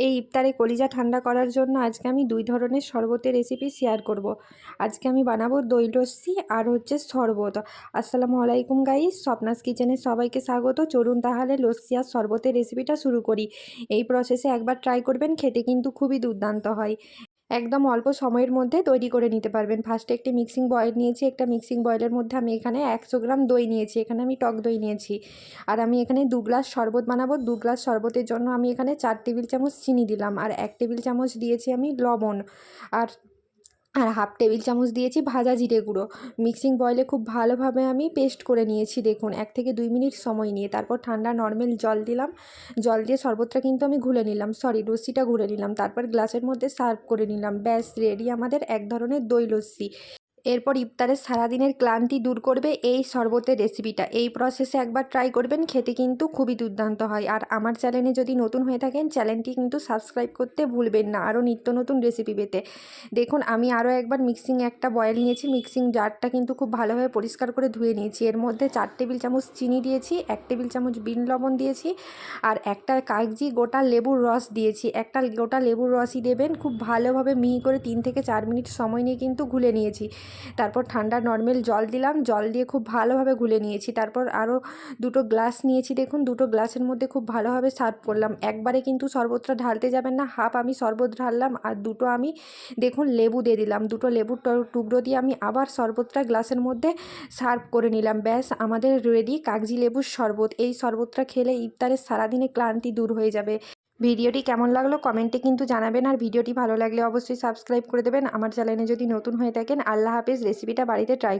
এই ইফতারে কলিজা ঠান্ডা করার জন্য আজকে আমি দুই ধরনের শরবতের রেসিপি শেয়ার করব। আজকে আমি বানাবো দই লস্যি আর হচ্ছে শরবত। আসসালামু আলাইকুম গাই স্বপ্নাস কিচেনে সবাইকে স্বাগত। চলুন তাহলে লস্যি আর শরবতের রেসিপিটা শুরু করি। এই প্রসেসে একবার ট্রাই করবেন, খেতে কিন্তু খুবই দুর্দান্ত হয়। একদম অল্প সময়ের মধ্যে তৈরি করে নিতে পারবেন। ফার্স্টে একটি মিক্সিং বয়েল নিয়েছি। একটা মিক্সিং বয়েলের মধ্যে আমি এখানে একশো গ্রাম দই নিয়েছি। এখানে আমি টক দই নিয়েছি। আর আমি এখানে দু গ্লাস শরবত বানাবো। দু গ্লাস শরবতের জন্য আমি এখানে চার টেবিল চামচ চিনি দিলাম। আর এক টেবিল চামচ দিয়েছি আমি লবণ। আর আর হাফ টেবিল চামচ দিয়েছি ভাজা জিরে গুঁড়ো। মিক্সিং বয়েলে খুব ভালোভাবে আমি পেস্ট করে নিয়েছি, দেখুন। এক থেকে দুই মিনিট সময় নিয়ে তারপর ঠান্ডা নর্মাল জল দিলাম। জল দিয়ে শরবতটা কিন্তু আমি ঘুলে নিলাম সরি লস্যিটা ঘুরে নিলাম। তারপর গ্লাসের মধ্যে সার্ভ করে নিলাম। ব্যাস রেডি আমাদের এক ধরনের দই লস্যি। এরপর ইফতারের সারাদিনের ক্লান্তি দূর করবে এই শরবতের রেসিপিটা এই প্রসেসে একবার ট্রাই করবেন, খেতে কিন্তু খুবই দুর্দান্ত হয়। আর আমার চ্যানেলে যদি নতুন হয়ে থাকেন চ্যানেলটি কিন্তু সাবস্ক্রাইব করতে ভুলবেন না, আরও নিত্য নতুন রেসিপি পেতে। দেখুন, আমি আরও একবার মিক্সিং একটা বয়েল নিয়েছি মিক্সিং জারটা কিন্তু খুব ভালোভাবে পরিষ্কার করে ধুয়ে নিয়েছি। এর মধ্যে চার টেবিল চামচ চিনি দিয়েছি, এক টেবিল চামচ বিন লবণ দিয়েছি, আর একটা কাগজি গোটা লেবুর রস দিয়েছি। একটা গোটা লেবুর রসই দেবেন, খুব ভালোভাবে মিহি করে তিন থেকে চার মিনিট সময় নিয়ে কিন্তু গুলে নিয়েছি। তারপর ঠান্ডা নর্মাল জল দিলাম, জল দিয়ে খুব ভালোভাবে গুলে নিয়েছি। তারপর আরও দুটো গ্লাস নিয়েছি, দেখুন, দুটো গ্লাসের মধ্যে খুব ভালোভাবে সার্ভ করলাম। একবারে কিন্তু শরবতটা ঢালতে যাবেন না, হাফ আমি শরবত ঢাললাম আর দুটো আমি, দেখুন, লেবু দিয়ে দিলাম। দুটো লেবুর টুকরো দিয়ে আমি আবার শরবতটা গ্লাসের মধ্যে সার্ভ করে নিলাম। ব্যাস, আমাদের রেডি কাগজি লেবুর শরবত। এই শরবতটা খেলে ইফতারের সারাদিনে ক্লান্তি দূর হয়ে যাবে। ভিডিওটি কেমন লাগল কমেন্টে কিন্তু জানাবেন। আর ভিডিওটি ভালো লাগলে অবশ্যই সাবস্ক্রাইব করে দেবেন। আমার চ্যানেলে যদি নতুন হয়ে থাকেন, আল্লাহ হাফেজ। রেসিপিটা বাড়িতে ট্রাই